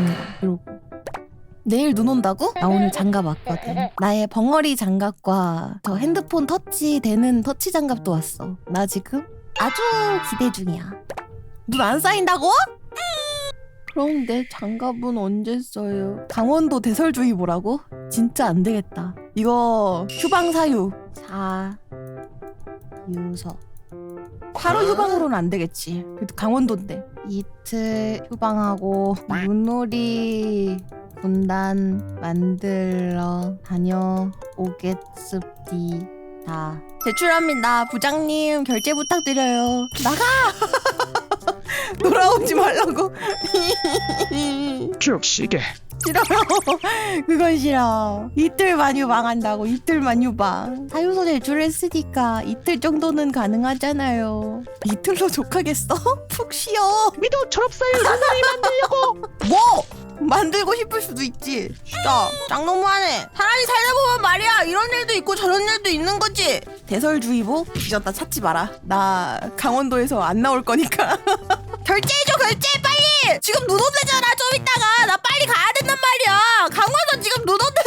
있습니다. 이러고. 내일 눈 온다고? 나 오늘 장갑 왔거든. 나의 벙어리 장갑과 저 핸드폰 터치 되는 터치 장갑도 왔어. 나 지금 아주 기대 중이야. 눈 안 쌓인다고? 그럼 내 장갑은 언제 써요? 강원도 대설주의보라고? 진짜 안 되겠다. 이거 휴방 사유. 사 유서. 바로 휴방으로는 안 되겠지. 그래도 강원도인데. 이틀 휴방하고 눈놀이 군단 만들러 다녀오겠습니다. 제출합니다. 부장님 결제 부탁드려요. 나가! 돌아오지 말라고. 죽시게 싫어요. 그건 싫어. 이틀 만 유방한다고. 이틀 만 유방. 사유서 제출했으니까 이틀 정도는 가능하잖아요. 이틀로 족하겠어? 푹 쉬어. 미도 졸업사유 눈놀이 만들려고 뭐? 만들고 싶을 수도 있지. 진짜 짱 너무하네. 사람이 살다 보면 말이야 이런 일도 있고 저런 일도 있는 거지. 대설주의보 뒤졌다 찾지 마라. 나 강원도에서 안 나올 거니까. 결제해줘 결제 빨리. 지금 눈 온대잖아 좀 이따가 나 빨리 가야 된단 말이야. 강원도 지금 눈 온대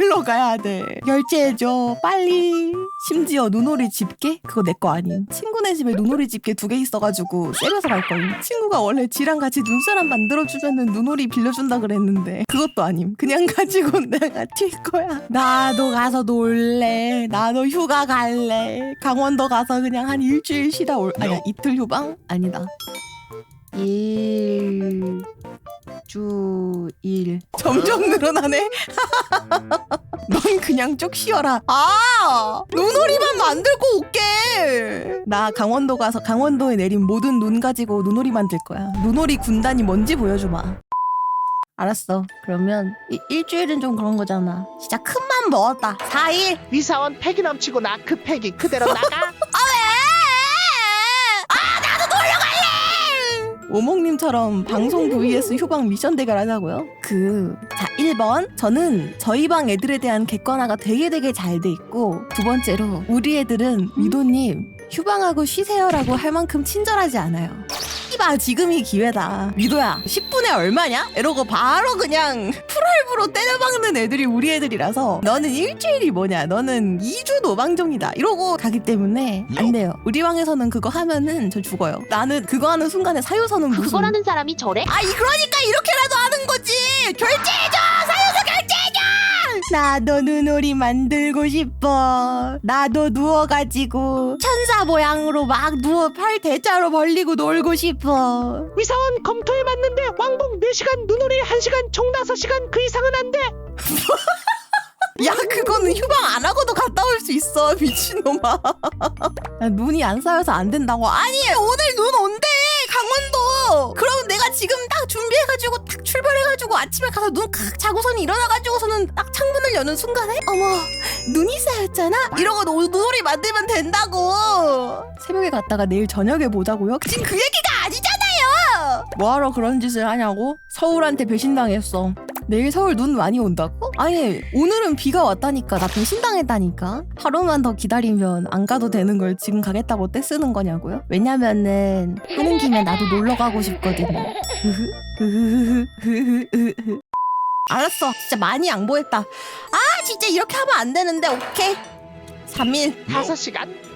만들러 가야 돼. 결제해줘 빨리. 심지어 눈오리 집게 그거 내 거 아님. 친구네 집에 눈오리 집게 두 개 있어가지고 세면서 갈 거임. 친구가 원래 지랑 같이 눈사람 만들어 주면은 눈오리 빌려준다 그랬는데 그것도 아님. 그냥 가지고 내가 튈 거야. 나도 가서 놀래. 나도 휴가 갈래. 강원도 가서 그냥 한 일주일 쉬다 올. 아니야 이틀 휴방 아니다. 일. 주일 점점 늘어나네. 넌 그냥 쭉 쉬어라. 아 눈오리만 만들고 올게. 나 강원도 가서 강원도에 내린 모든 눈 가지고 눈오리 만들 거야. 눈오리 군단이 뭔지 보여주마. 알았어. 그러면 이- 일주일은 좀 그런 거잖아. 진짜 큰맘 먹었다. 4일. 위사원 패기 넘치고 나 그 패기 그대로 나가 오목님처럼 방송 vs 휴방 미션 대결 하자고요. 그, 자, 1번. 저는 저희 방 애들에 대한 객관화가 되게 되게 잘 돼 있고, 두 번째로, 우리 애들은 위도님, 휴방하고 쉬세요라고 할 만큼 친절하지 않아요. 이봐, 지금이 기회다. 위도야, 10분에 얼마냐? 이러고 바로 그냥 풀얼부로 때려박는 애들이 우리 애들이라서, 너는 일주일이 뭐냐? 너는 2주 노방종이다. 이러고 가기 때문에, 안 돼요. 우리 방에서는 그거 하면은 저 죽어요. 나는 그거 하는 순간에 사유서는 무슨. 그거라는 사람이 저래? 아, 이 그러니까 이렇게라도 하는 거지. 결제해줘. 사유서 결제해줘. 나도 눈오리 만들고 싶어. 나도 누워가지고 천사 모양으로 막 누워 팔 대자로 벌리고 놀고 싶어. 위사원 검토해 봤는데 왕복 4시간 눈놀이 1시간 총 5시간 그 이상은 안 돼 야, 그거는 휴방 안 하고도 갔다 올 수 있어, 미친놈아. 야, 눈이 안 쌓여서 안 된다고. 아니, 오늘 눈 온대, 강원도. 아침에 가서 눈 칵 자고서는 일어나가지고서는 딱 창문을 여는 순간에 어머, 눈이 쌓였잖아? 이러고 노- 눈오리 만들면 된다고. 새벽에 갔다가 내일 저녁에 보자고요? 지금 그 얘기가 아니잖아요. 뭐하러 그런 짓을 하냐고? 서울한테 배신당했어. 내일 서울 눈 많이 온다고? 아니 오늘은 비가 왔다니까 나 배신당했다니까 하루만 더 기다리면 안 가도 되는 걸 지금 가겠다고 떼쓰는 거냐고요? 왜냐면은 하는 김에 나도 놀러 가고 싶거든요 알았어. 진짜 많이 양보했다. 아 진짜 이렇게 하면 안 되는데. 오케이. 3일. 5시간.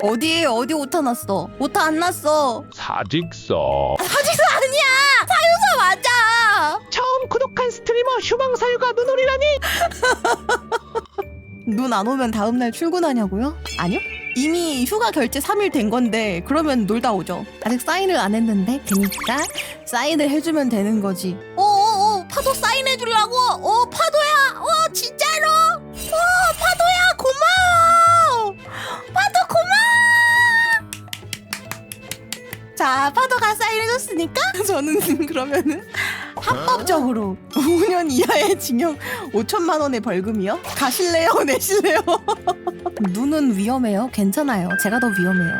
어디 어디 오타 났어? 오타 안 났어. 사직서. 사직서 아니야. 사유서 맞아. 처음 구독한 스트리머 휴방사유가 눈놀이라니. 눈 안 오면 다음 날 출근하냐고요? 아니요. 이미 휴가 결제 3일 된 건데 그러면 놀다 오죠. 아직 사인을 안 했는데 되니까 사인을 해주면 되는 거지. 어어어 파도 사인 사인해줬으니까 저는 그러면은 합법적으로 5년 이하의 징역 5천만 원의 벌금이요? 가실래요? 내실래요? 눈은 위험해요. 괜찮아요. 제가 더 위험해요.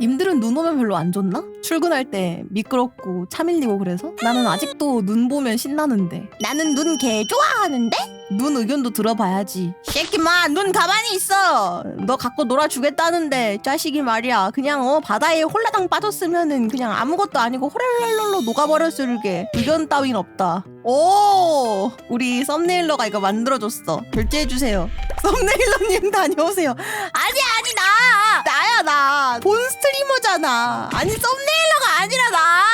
님들은 눈 오면 별로 안 좋나? 출근할 때 미끄럽고 차 밀리고 그래서? 나는 아직도 눈 보면 신나는데. 나는 눈 개 좋아하는데? 눈 의견도 들어봐야지. 새끼마, 눈 가만히 있어. 너 갖고 놀아주겠다는데 자식이 말이야. 그냥 어 바다에 홀라당 빠졌으면은 그냥 아무것도 아니고 호랄랄랄로 녹아버렸을 게 의견 따윈 없다. 오, 우리 썸네일러가 이거 만들어줬어. 결제해주세요. 썸네일러님 다녀오세요. 아니 아니 나 나야 나 본 스트리머잖아. 아니 썸네일러가 아니라 나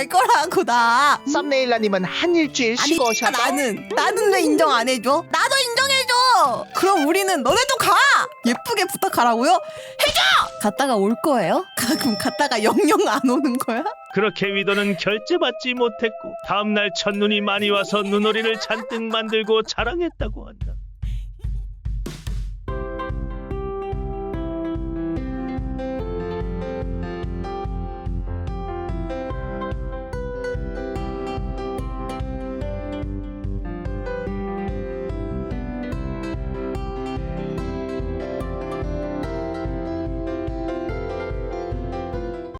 갈 거라고 나. 썸네일러님은 한 일주일 아니 쉬고 오셔서 나는 나는 왜 인정 안 해줘? 나도 인정해줘. 그럼 우리는 너네도 가. 예쁘게 부탁하라고요? 해줘. 갔다가 올 거예요? 그럼 갔다가 영영 안 오는 거야? 그렇게 위도는 결제받지 못했고 다음날 첫눈이 많이 와서 눈오리를 잔뜩 만들고 자랑했다고 한다.